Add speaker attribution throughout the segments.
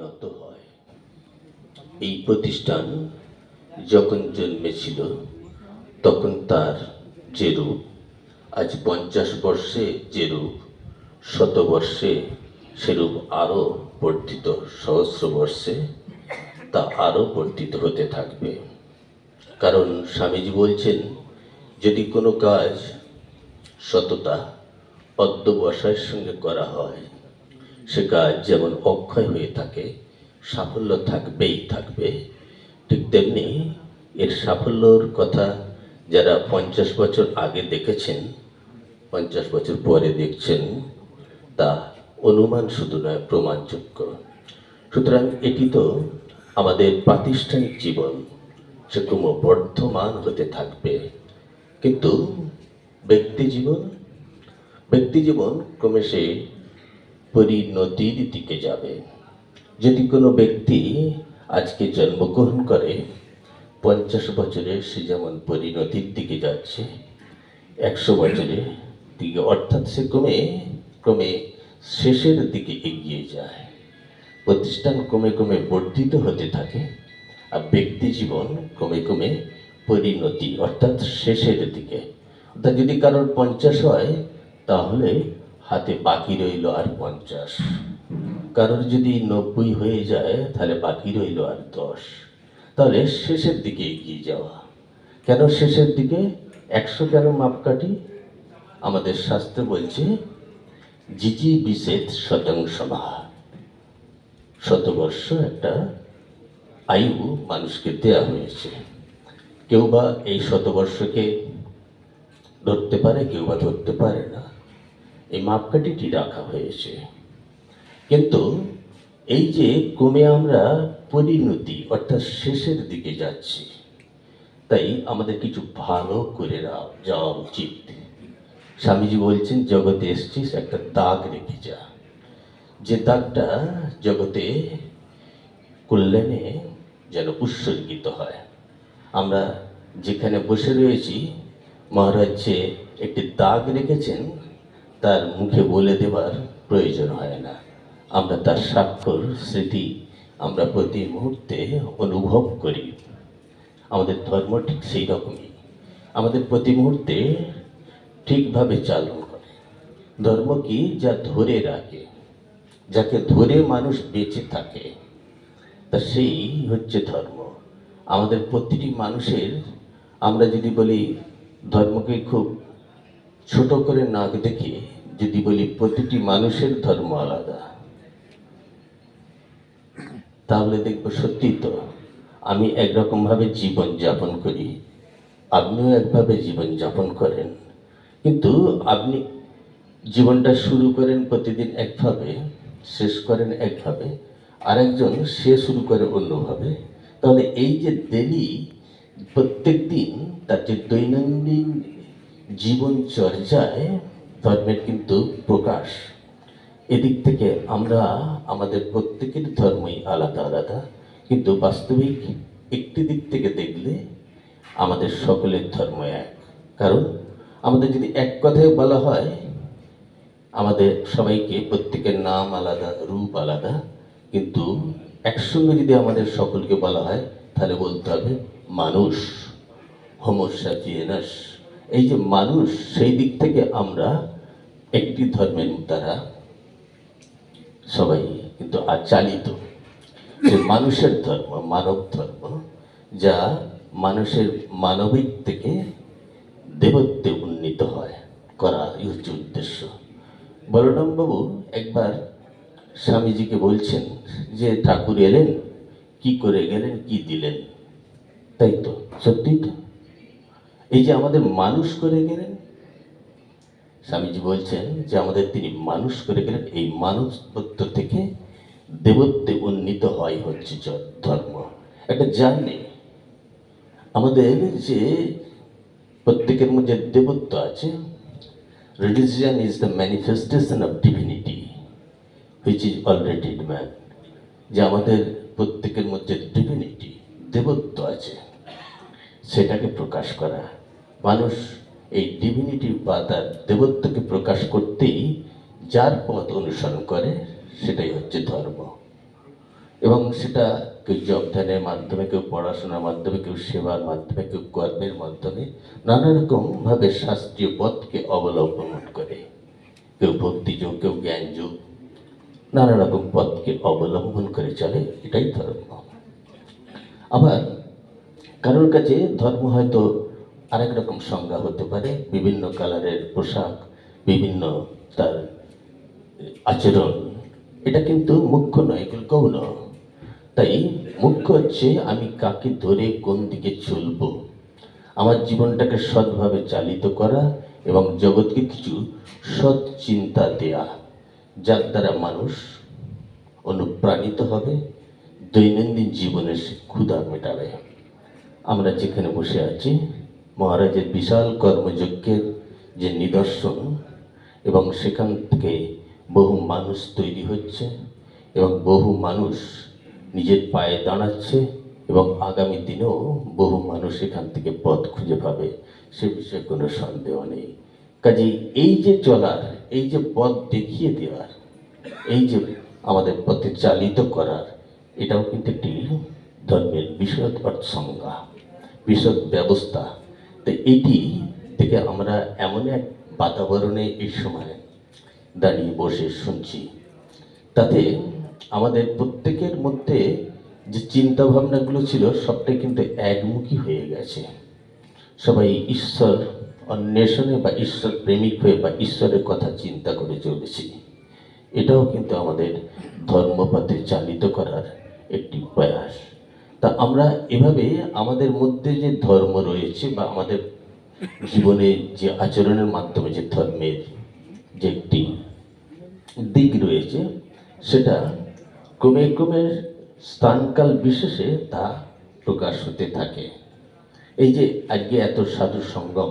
Speaker 1: নত হয়। এই প্রতিষ্ঠান যখন জন্মেছিল, তখন তার যে রূপ, আজ পঞ্চাশ বর্ষে যে রূপ শতবর্ষে সেরূপ আরও বর্ধিত, সহস্র বর্ষে তা আরও বর্ধিত হতে থাকবে। কারণ স্বামীজি বলছেন, যদি কোনো কাজ সততা অধ্যবসায়ের সঙ্গে করা হয় সে কাজ যেমন অক্ষয় হয়ে থাকে, সাফল্য থাকবেই থাকবে। ঠিক তেমনি এর সাফল্যর কথা যারা পঞ্চাশ বছর আগে দেখেছেন, পঞ্চাশ বছর পরে দেখছেন, তা অনুমান শুধু নয়, প্রমাণযোগ্য। সুতরাং এটি তো আমাদের প্রাতিষ্ঠানিক জীবন, সে ক্রমবর্ধমান হতে থাকবে। কিন্তু ব্যক্তি জীবন ব্যক্তি জীবন ক্রমে সে পরিণতির দিকে যাবে। যদি কোনো ব্যক্তি আজকে জন্মগ্রহণ করে, পঞ্চাশ বছরে সে যেমন পরিণতির দিকে যাচ্ছে, একশো বছরে দিকে, অর্থাৎ সে ক্রমে ক্রমে শেষের দিকে এগিয়ে যায়। প্রতিষ্ঠান ক্রমে ক্রমে বর্ধিত হতে থাকে, আর ব্যক্তি জীবন ক্রমে ক্রমে পরিণতি অর্থাৎ শেষের দিকে। অর্থাৎ যদি কারোর পঞ্চাশ হয়, তাহলে হাতে বাকি রইল আর পঞ্চাশ। কারোর যদি নব্বই হয়ে যায়, তাহলে বাকি রইল আর দশ। তাহলে শেষের দিকে এগিয়ে যাওয়া। কেন শেষের দিকে? একশো কেন মাপকাঠি? আমাদের শাস্ত্র বলছে, জিজি বিশেষ শতাংশমা শতবর্ষ একটা আয়ু মানুষকে দেয়া হয়েছে। কেউ বা এই শতবর্ষকে ধরতে পারে, কেউ বা ধরতে পারে না। এই মাপকাঠিটি রাখা হয়েছে। কিন্তু এই যে কমে আমরা পরিণতি অর্থাৎ শেষের দিকে যাচ্ছি, তাই আমাদের কিছু ভালো করে যাওয়া উচিত। স্বামীজি বলছেন, জগতে এসছিস, একটা দাগ রেখে যা। যে দাগটা জগতে কল্যাণে যেন উৎসর্গিত হয়। আমরা যেখানে বসে রয়েছি, মহারাজ যে একটি দাগ রেখেছেন তার মুখে বলে দেবার প্রয়োজন হয় না। আমরা তার স্বাক্ষর, স্মৃতি আমরা প্রতি মুহূর্তে অনুভব করি। আমাদের ধর্ম ঠিক সেই রকমই। আমাদের প্রতি মুহূর্তে ঠিকভাবে চালন করে। ধর্ম কি? যা ধরে রাখে। যাকে ধরে মানুষ বেঁচে থাকে। তা সেই হচ্ছে ধর্ম। আমাদের প্রতিটি মানুষের আমরা যদি বলি, ধর্মকে খুব ছোট করে না দেখে যদি বলি প্রতিটি মানুষের ধর্ম আলাদা, তাহলে দেখব সত্যি তো আমি একরকমভাবে জীবন যাপন করি, আপনিও একভাবে জীবন যাপন করেন। কিন্তু আপনি জীবনটা শুরু করেন প্রতিদিন একভাবে, শেষ করেন একভাবে, আরেকজন সে শুরু করে অন্যভাবে। তাহলে এই যে ডেলি প্রত্যেক দিন তার যে দৈনন্দিন জীবন চর্যায় ধর্মের কিন্তু প্রকাশ। এদিক থেকে আমরা আমাদের প্রত্যেকের ধর্মই আলাদা আলাদা। কিন্তু বাস্তবিক একটি দিক থেকে দেখলে আমাদের সকলের ধর্ম এক। কারণ আমাদের যদি এক কথায় বলা হয়, আমাদের সবাইকে প্রত্যেকের নাম আলাদা, রূপ আলাদা। কিন্তু একসঙ্গে যদি আমাদের সকলকে বলা হয়, তাহলে বলতে হবে মানুষ। হোমোসাপিয়েনাস। এই যে মানুষ, সেই দিক থেকে আমরা একটি ধর্মের দ্বারা সবাই কিন্তু আচালিত। যে মানুষের ধর্ম, মানব ধর্ম, যা মানুষের মানবিক থেকে দেবত্বে উন্নীত হয় করা হচ্ছে উদ্দেশ্য। বলরামবাবু একবার স্বামীজিকে বলছেন যে, ঠাকুর এলেন, কি করে গেলেন, কি দিলেন? তাই তো সত্যি তো। এই যে আমাদের মানুষ করে গেলেন স্বামীজি বলছেন যে আমাদের তিনি মানুষ করে গেলেন। এই মানুষত্ব থেকে দেবত্বে উন্নীত হয় হচ্ছে ধর্ম। একটা জার্নি। আমাদের যে প্রত্যেকের মধ্যে দেবত্ব আছে religion is the manifestation of divinity which is already man যে আমাদের প্রত্যেকের মধ্যে ডিভিনিটি দেবত্ব আছে, সেটাকে প্রকাশ করা। মানুষ এই ডিভিনিটি বা তার দেবত্বকে প্রকাশ করতেই যার পথ অনুসরণ করে, সেটাই হচ্ছে ধর্ম। এবং সেটা কেউ যোগদানের মাধ্যমে, কেউ পড়াশোনার মাধ্যমে, কেউ সেবার মাধ্যমে, কেউ কর্মের মাধ্যমে নানা রকমভাবে শাস্ত্রীয় পথকে অবলম্বন করে। কেউ ভক্তিযোগ, কেউ জ্ঞানযোগ, নানা রকম পথকে অবলম্বন করে চলে, এটাই ধর্ম। আবার কারোর কাছে ধর্ম হয়তো আরেক রকম সংজ্ঞা হতে পারে, বিভিন্ন কালারের পোশাক, বিভিন্ন তার আচরণ। এটা কিন্তু মুখ্য নয়, এগুলো গৌণ। তাই মুখ্য হচ্ছে আমি কাকে ধরে কোন দিকে চলব। আমার জীবনটাকে সৎভাবে চালিত করা এবং জগৎকে কিছু সৎ চিন্তা দেয়া, যার দ্বারা মানুষ অনুপ্রাণিত হবে, দৈনন্দিন জীবনের ক্ষুধা মেটাবে। আমরা যেখানে বসে আছি মহারাজের বিশাল কর্মযজ্ঞের যে নিদর্শন এবং সেখান থেকে বহু মানুষ তৈরি হচ্ছে এবং বহু মানুষ নিজের পায়ে দাঁড়াচ্ছে এবং আগামী দিনেও বহু মানুষ এখান থেকে পথ খুঁজে পাবে, সে বিষয়ে কোনো সন্দেহ নেই। কাজেই এই যে চলার, এই যে পথ দেখিয়ে দেওয়ার, এই যে আমাদের পথে চালিত করার, এটাও কিন্তু একটি ধর্মের বিশদ সংজ্ঞা বিশদ ব্যবস্থা। তো এটি থেকে আমরা এমন এক বাতাবরণে এই সময় দাঁড়িয়ে বসে শুনছি। তাতে আমাদের প্রত্যেকের মধ্যে যে চিন্তা ভাবনাগুলো ছিল সবটাই কিন্তু একমুখী হয়ে গেছে। সবাই ঈশ্বর অন্বেষণে বা ঈশ্বর প্রেমিক হয়ে বা ঈশ্বরের কথা চিন্তা করে চলেছি। এটাও কিন্তু আমাদের ধর্মপথে চালিত করার একটি প্রয়াস। তা আমরা এভাবে আমাদের মধ্যে যে ধর্ম রয়েছে বা আমাদের জীবনে যে আচরণের মাধ্যমে যে ধর্মের যে একটি দিক রয়েছে, সেটা ক্রমে ক্রমে স্থানকাল বিশেষে তা প্রকাশ হতে থাকে। এই যে আজকে এত সাধু সঙ্গম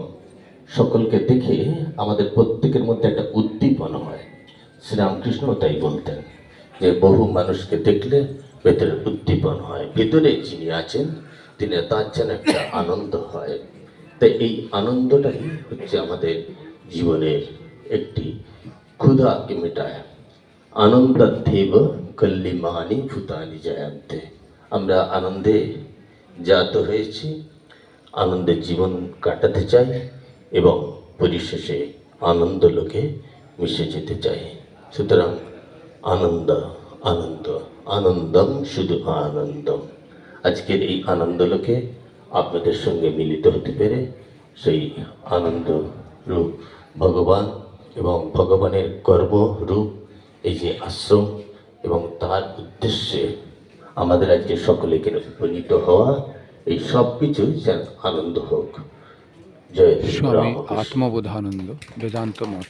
Speaker 1: সকলকে দেখে আমাদের প্রত্যেকের মধ্যে একটা উদ্দীপনা হয়। শ্রীরামকৃষ্ণ তাই বলতেন যে বহু মানুষকে দেখলে ভেতরে উদ্দীপন হয়। ভেতরে যিনি আছেন, তিনি তার যেন একটা আনন্দ হয়। তাই এই আনন্দটাই হচ্ছে আমাদের জীবনের একটি ক্ষুধাকে মেটায়। আনন্দাধ্যেব কল্লিমানি ভূতানি জয়ান্তে। আমরা আনন্দে জাত হয়েছি আনন্দের জীবন কাটাতে চাই এবং পরিশেষে আনন্দ লোকে মিশে যেতে চাই। সুতরাং আনন্দ আনন্দ আনন্দম শুধু আনন্দম। আজকের এই আনন্দ লোকে আপনাদের সঙ্গে মিলিত হতে পেরে সেই আনন্দ রূপ ভগবান এবং ভগবানের গর্ব রূপ এই যে আশ্রম এবং তার উদ্দেশ্যে আমাদের আজকে সকলেকে উপনীত হওয়া এই সব কিছু যেন আনন্দ হোক। জয়
Speaker 2: স্বামী। আত্মবোধানন্দ বেদান্ত মত